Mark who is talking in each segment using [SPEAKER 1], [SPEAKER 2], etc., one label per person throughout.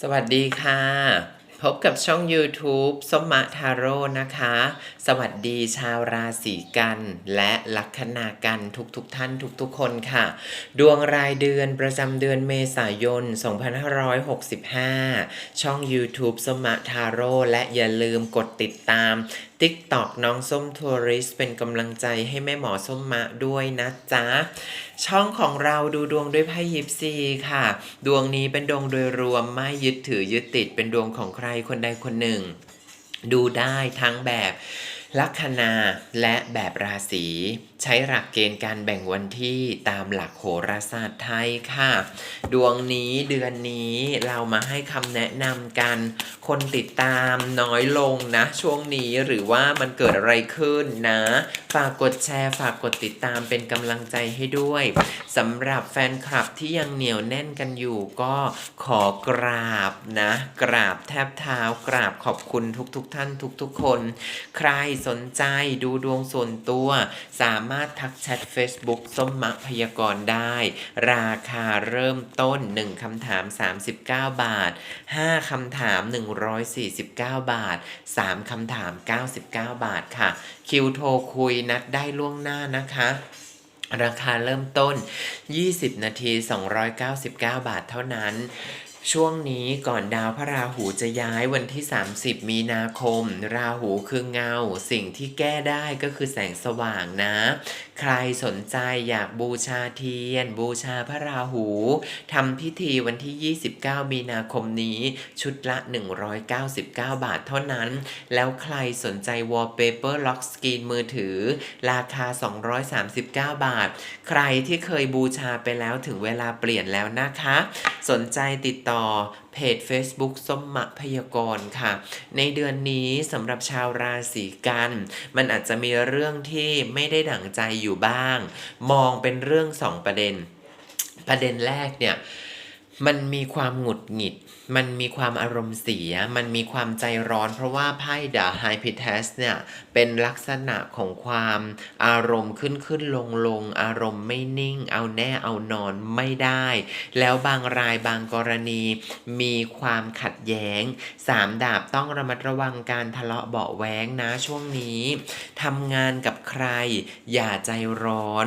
[SPEAKER 1] สวัสดีค่ะ พบกับช่อง YouTube ส้มมะทาโร่นะคะ สวัสดีชาวราศีกัน และลัคนากันทุกๆทท่านทุกๆคนค่ะ ดวงรายเดือนประจำเดือนเมษายน 2565 ช่อง YouTube ส้มมะทาโร่และอย่าลืมกดติดตาม TikTok น้องส้มทัวริสเป็นกำลังใจให้แม่หมอส้มมะด้วยนะจ๊ะ ช่องของเราดูดวงด้วยไพ่ยิปซีค่ะ ดวงนี้เป็นดวงโดยรวมไม่ยึดถือยึดติดเป็นดวงของใครคนใดคนหนึ่ง ดูได้ทั้งแบบลัคนาและแบบราศีใช้หลักเกณฑ์การแบ่งวันที่ตามหลักโหราศาสตร์ไทยค่ะ ดวงนี้เดือนนี้เรามาให้คำแนะนำกัน คนติดตามน้อยลงนะ ช่วงนี้หรือว่ามันเกิดอะไรขึ้นนะ ฝากกดแชร์ ฝากกดติดตามเป็นกำลังใจให้ด้วยสำหรับแฟนคลับที่ยังเหนียวแน่นกันอยู่ก็ขอกราบนะ กราบแทบเท้ากราบขอบคุณทุกๆทท่านทุกๆคน ใครสนใจดูดวงส่วนตัวสามามารถทักแชท Facebook ส้มมักพยากรณ์ได้ ราคาเริ่มต้น 1คำถาม 39 บาท 5คำถาม 149 บาท 3คำถาม 99 บาทค่ะ คิวโทรคุยนัดได้ล่วงหน้านะคะราคาเริ่มต้น 20 นาที 299 บาทเท่านั้น ช่วงนี้ก่อนดาวพระราหูจะย้ายวันที่ 30 มีนาคม ราหูคือเงา สิ่งที่แก้ได้ก็คือแสงสว่างนะ ใครสนใจอยากบูชาเทียน บูชาพระราหูทำพิธีวันที่ 29 มีนาคมนี้ชุดละ 199 บาทเท่านั้น แล้วใครสนใจ wallpaper lock screen มือถือ ราคา 239 บาท ใครที่เคยบูชาไปแล้วถึงเวลาเปลี่ยนแล้วนะคะ สนใจติดต่อเพจ Facebook ส้มมะพยากรณ์ค่ะ ในเดือนนี้สำหรับชาวราศีกัน มันอาจจะมีเรื่องที่ไม่ได้ดั่งใจอยู่บ้าง มองเป็นเรื่องสองประเด็น ประเด็นแรกเนี่ย มันมีความหงุดหงิด มันมีความอารมณ์เสีย มันมีความใจร้อน เพราะว่าไพ่ดาไฮพิเทสเนี่ย เป็นลักษณะของความอารมณ์ขึ้นขึ้นลงลง อารมณ์ไม่นิ่ง เอาแน่เอานอนไม่ได้ แล้วบางรายบางกรณี มีความขัดแย้งสามดาบต้องระมัดระวังการทะเลาะเบาแว้งนะช่วงนี้ทำงานกับใคร อย่าใจร้อน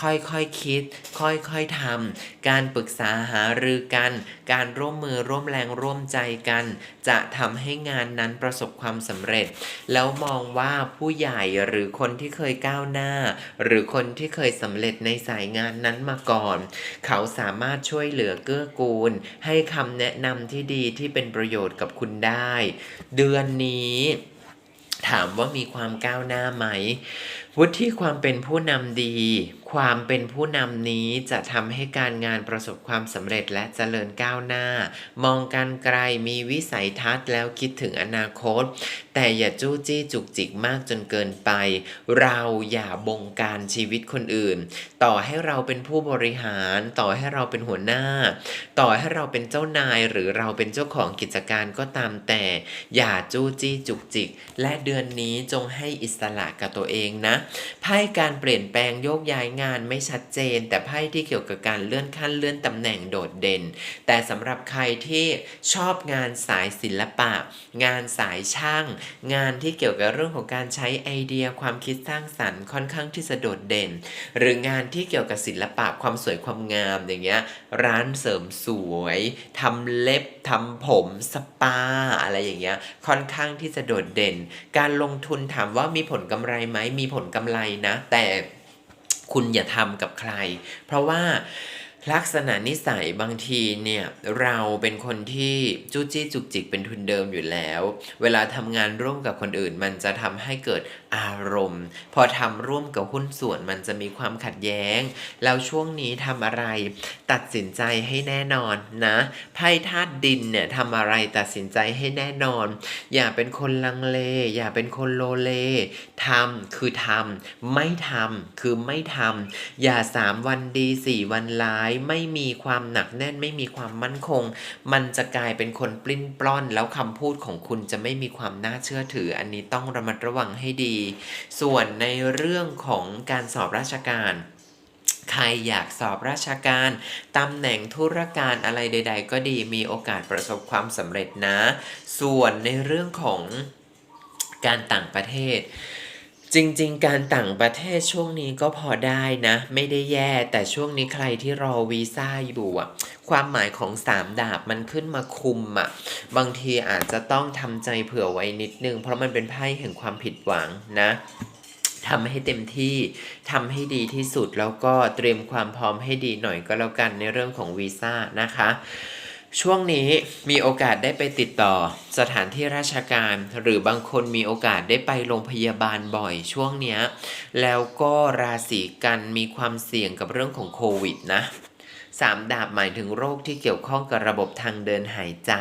[SPEAKER 1] ค่อยๆคคิด ค่อยๆทำการปรึกษาหารือกัน การร่วมมือร่วมแรงร่วมใจกัน จะทำให้งานนั้นประสบความสำเร็จ แล้วมองว่าผู้ใหญ่หรือคนที่เคยก้าวหน้า หรือคนที่เคยสำเร็จในสายงานนั้นมาก่อน เขาสามารถช่วยเหลือเกื้อกูล ให้คำแนะนำที่ดีที่เป็นประโยชน์กับคุณได้ เดือนนี้ถามว่ามีความก้าวหน้าไหม วุฒิความเป็นผู้นำดี ความเป็นผู้นำนี้จะทำให้การงานประสบความสำเร็จและเจริญก้าวหน้า มองการไกลมีวิสัยทัศน์แล้วคิดถึงอนาคต แต่อย่าจู้จี้จุกจิกมากจนเกินไป เราอย่าบงการชีวิตคนอื่น ต่อให้เราเป็นผู้บริหาร ต่อให้เราเป็นหัวหน้า ต่อให้เราเป็นเจ้านายหรือเราเป็นเจ้าของกิจการก็ตามแต่ อย่าจู้จี้จุกจิก และเดือนนี้จงให้อิสระกับตัวเองนะไพ่การเปลี่ยนแปลงโยกย้ายงานไม่ชัดเจน แต่ไพ่ที่เกี่ยวกับการเลื่อนขั้นเลื่อนตำแหน่งโดดเด่น แต่สำหรับใครที่ชอบงานสายศิลปะ งานสายช่าง งานที่เกี่ยวกับเรื่องของการใช้ไอเดียความคิดสร้างสรรค์ค่อนข้างที่จะโดดเด่น หรืองานที่เกี่ยวกับศิลปะความสวยความงามอย่างเงี้ยร้านเสริมสวยทำเล็บทำผมสปาอะไรอย่างเงี้ยค่อนข้างที่จะโดดเด่น การลงทุนถามว่ามีผลกำไรไหมมีผลกำไรนะ แต่ คุณอย่าทำกับใคร เพราะว่า ลักษณะนิสัยบางทีเนี่ยเราเป็นคนที่จู้จี้จุกจิกเป็นทุนเดิมอยู่แล้ว เวลาทำงานร่วมกับคนอื่น มันจะทำให้เกิดอารมณ์ พอทำร่วมกับหุ้นส่วนมันจะมีความขัดแย้ง แล้วช่วงนี้ทำอะไร ตัดสินใจให้แน่นอนนะไพ่ธาตุดินเนี่ยทำอะไรตัดสินใจให้แน่นอน อย่าเป็นคนลังเล อย่าเป็นคนโลเลทำคือทำไม่ทำคือไม่ทำอย่าสามวันดีสี่วันร้ายไม่มีความหนักแน่น ไม่มีความมั่นคง มันจะกลายเป็นคนปลิ้นปล้อน แล้วคำพูดของคุณจะไม่มีความน่าเชื่อถือ อันนี้ต้องระมัดระวังให้ดี ส่วนในเรื่องของการสอบราชการใครอยากสอบราชการตำแหน่งธุรการอะไรใด ๆ ก็ดีมีโอกาสประสบความสำเร็จนะ ส่วนในเรื่องของการต่างประเทศ จริง ๆ การต่างประเทศช่วงนี้ก็พอได้นะ ไม่ได้แย่แต่ช่วงนี้ใครที่รอวีซ่าอยู่อะความหมายของสามดาบมันขึ้นมาคุมอะบางทีอาจจะต้องทำใจเผื่อไว้นิดนึง เพราะมันเป็นไพ่แห่งความผิดหวังนะทำให้เต็มที่ทำให้ดีที่สุดแล้วก็เตรียมความพร้อมให้ดีหน่อยก็แล้วกันในเรื่องของวีซ่านะคะ ช่วงนี้มีโอกาสได้ไปติดต่อสถานที่ราชการ หรือบางคนมีโอกาสได้ไปโรงพยาบาลบ่อยช่วงเนี้ยแล้วก็ราศีกันมีความเสี่ยงกับเรื่องของโควิดนะ สามดาบหมายถึงโรคที่เกี่ยวข้องกับระบบทางเดินหายใจ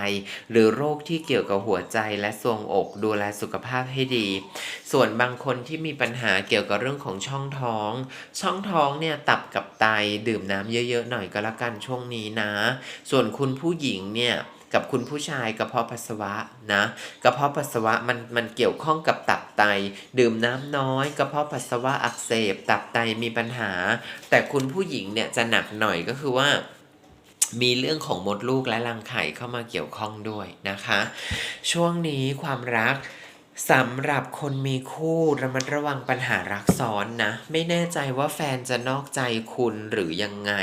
[SPEAKER 1] หรือโรคที่เกี่ยวกับหัวใจและทรวงอกดูแลสุขภาพให้ดี ส่วนบางคนที่มีปัญหาเกี่ยวกับเรื่องของช่องท้อง ช่องท้องเนี่ยตับกับไตดื่มน้ำเยอะๆหน่อยก็แล้วกันช่วงนี้นะ ส่วนคุณผู้หญิงเนี่ย กับคุณผู้ชายกระเพาะปัสสาวะนะกระเพาะปัสสาวะมันมันเกี่ยวข้องกับตับไต ดื่มน้ำน้อยกระเพาะปัสสาวะอักเสบ ตับไตมีปัญหา แต่คุณผู้หญิงเนี่ยจะหนักหน่อยก็คือว่ามีเรื่องของมดลูกและรังไข่เข้ามาเกี่ยวข้องด้วยนะคะ ช่วงนี้ความรัก สำหรับคนมีคู่ระมัดระวังปัญหารักซ้อนนะ ไม่แน่ใจว่าแฟนจะนอกใจคุณหรือยังไง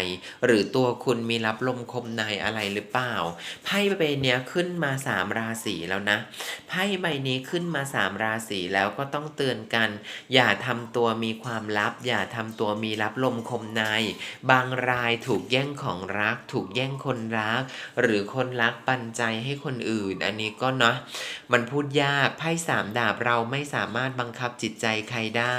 [SPEAKER 1] หรือตัวคุณมีรับลมคมในอะไรหรือเปล่า ไพ่ใบเนี้ยขึ้นมาสามราศีแล้วนะ ไพ่ใบนี้ขึ้นมาสามราศีแล้วก็ต้องเตือนกัน อย่าทำตัวมีความลับ อย่าทำตัวมีรับลมคมใน บางรายถูกแย่งของรัก ถูกแย่งคนรัก หรือคนรักปันใจให้คนอื่น อันนี้ก็เนาะมันพูดยากไพ่สามามดาบเราไม่สามารถบังคับจิตใจใครได้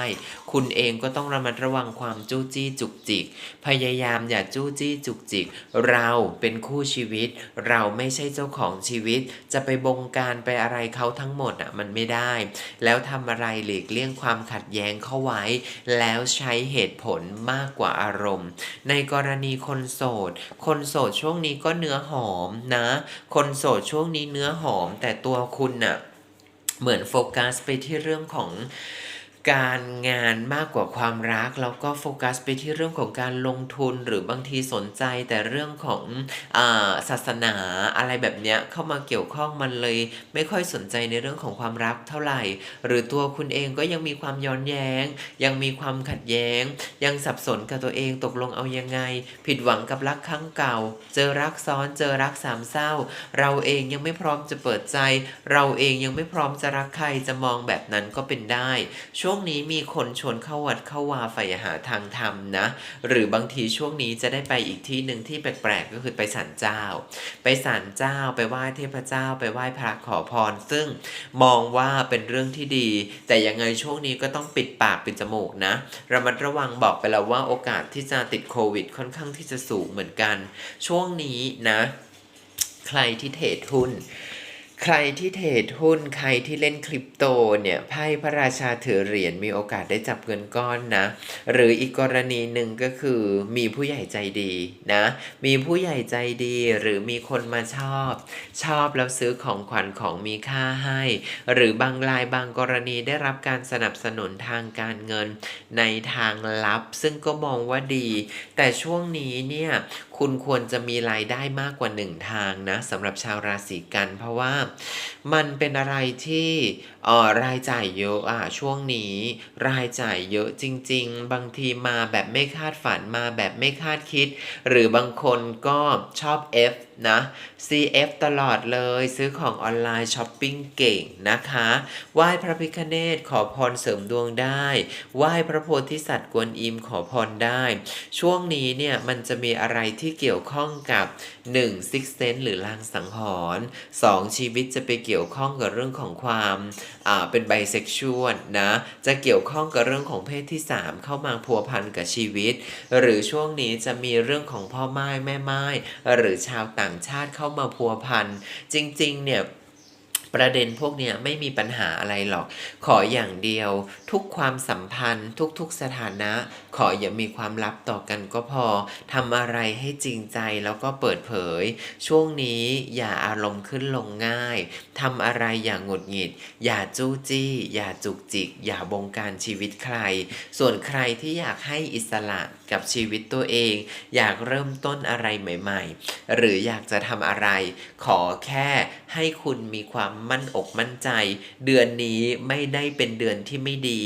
[SPEAKER 1] คุณเองก็ต้องระมัดระวังความจู้จี้จุกจิก พยายามอย่าจู้จี้จุกจิก เราเป็นคู่ชีวิต เราไม่ใช่เจ้าของชีวิต จะไปบงการไปอะไรเขาทั้งหมดอะมันไม่ได้ แล้วทำอะไรหลีกเลี่ยงความขัดแย้งเข้าไว้ แล้วใช้เหตุผลมากกว่าอารมณ์ ในกรณีคนโสด คนโสดช่วงนี้ก็เนื้อหอมนะ คนโสดช่วงนี้เนื้อหอมแต่ตัวคุณน่ะ เหมือนโฟกัสไปที่เรื่องของ การงานมากกว่าความรัก แล้วก็โฟกัสไปที่เรื่องของการลงทุนหรือบางทีสนใจแต่เรื่องของอศาสนาอะไรแบบเนี้ยเข้ามาเกี่ยวข้องมันเลย ไม่ค่อยสนใจในเรื่องของความรักเท่าไหร่ หรือตัวคุณเองก็ยังมีความย้อนแย้ง ยังมีความขัดแย้ง ยังสับสนกับตัวเองตกลงเอายังไง ผิดหวังกับรักครั้งเก่า เจอรักซ้อนเจอรักสามเศร้า เราเองยังไม่พร้อมจะเปิดใจ เราเองยังไม่พร้อมจะรักใครจะมองแบบนั้นก็เป็นได้ช่วงนี้มีคนชวนเข้าวัดเข้าวาฝ่หาทางธรรมนะ หรือบางทีช่วงนี้จะได้ไปอีกที่หนึ่งที่แปลกๆก็คือไปศาลเจ้า ไปศาลเจ้าไปไหว้เทพเจ้า ไปไหว้พระขอพร ซึ่งมองว่าเป็นเรื่องที่ดี แต่ยังไงช่วงนี้ก็ต้องปิดปากปิดจมูกนะระมัดระวังบอกไปแล้วว่าโอกาสที่จะติดโควิด ค่อนข้างที่จะสูงเหมือนกัน ช่วงนี้นะ ใครที่เทรดหุ้น ใครที่เทรดหุ้นใครที่เล่นคริปโตเนี่ยไพ่พระราชาถือเหรียญมีโอกาสได้จับเงินก้อนนะ หรืออีกกรณีหนึ่งก็คือมีผู้ใหญ่ใจดีนะ มีผู้ใหญ่ใจดีหรือมีคนมาชอบ ชอบแล้วซื้อของขวัญของมีค่าให้ หรือบางรายบางกรณีได้รับการสนับสนุนทางการเงินในทางลับ ซึ่งก็มองว่าดี แต่ช่วงนี้เนี่ยคุณควรจะมีรายได้มากกว่าหนึ่งทางนะสำหรับชาวราศีกัน เพราะว่ามันเป็นอะไรที่อ่อรายจ่ายเยอะอะช่วงนี้ รายจ่ายเยอะจริง ๆ บางทีมาแบบไม่คาดฝันมาแบบไม่คาดคิด หรือบางคนก็ชอบ F นะ CF ตลอดเลยซื้อของออนไลน์ช้อปปิ้งเก่งนะคะไหว้พระพิฆเนศขอพรเสริมดวงได้ไหว้พระโพธิสัตว์กวนอิมขอพรได้ ช่วงนี้เนี่ยมันจะมีอะไรที่เกี่ยวข้องกับ 1. Six Sense หรือลางสังหรณ์ 2. ชีวิตจะไปเกี่ยวข้องกับเรื่องของความอ่าเป็นไบเซ็กชวลนะจะเกี่ยวข้องกับเรื่องของเพศที่ 3 เข้ามาพัวพันกับชีวิต หรือช่วงนี้จะมีเรื่องของพ่อไม้แม่ไม้หรือชาวต่างางชาติเข้ามาพัวพัน จริง ๆ เนี่ยประเด็นพวกเนี้ยไม่มีปัญหาอะไรหรอก ขออย่างเดียว ทุกความสัมพันธ์ ทุกๆสถานะ ขออย่ามีความลับต่อกันก็พอทำอะไรให้จริงใจแล้วก็เปิดเผย ช่วงนี้อย่าอารมณ์ขึ้นลงง่ายทำอะไรอย่างหงุดหงิด อย่าจู้จี้ อย่าจุกจิก อย่าบงการชีวิตใคร ส่วนใครที่อยากให้อิสระกับชีวิตตัวเอง อยากเริ่มต้นอะไรใหม่ ๆ หรืออยากจะทำอะไร ขอแค่ให้คุณมีความมั่นอกมั่นใจ เดือนนี้ไม่ได้เป็นเดือนที่ไม่ดี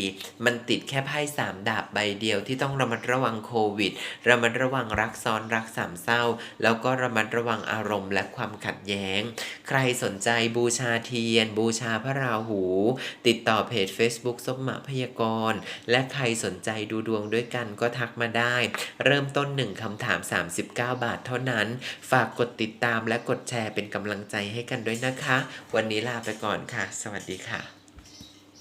[SPEAKER 1] มันติดแค่ไพ่สามดาบใบเดียวที่ต้องระมัดระวังโควิด ระมัดระวังรักซ้อนรักสามเศร้า แล้วก็ระมัดระวังอารมณ์และความขัดแย้ง ใครสนใจบูชาเทียน บูชาพระราหู ติดต่อเพจ Facebook สมมาพยากรณ์ และใครสนใจดูดวงด้วยกันก็ทักมาได้เริ่มต้นหนึ่งคำถาม 39 บาทเท่านั้น ฝากกดติดตามและกดแชร์เป็นกำลังใจให้กันด้วยนะคะ วันนี้ลาไปก่อนค่ะ สวัสดีค่ะ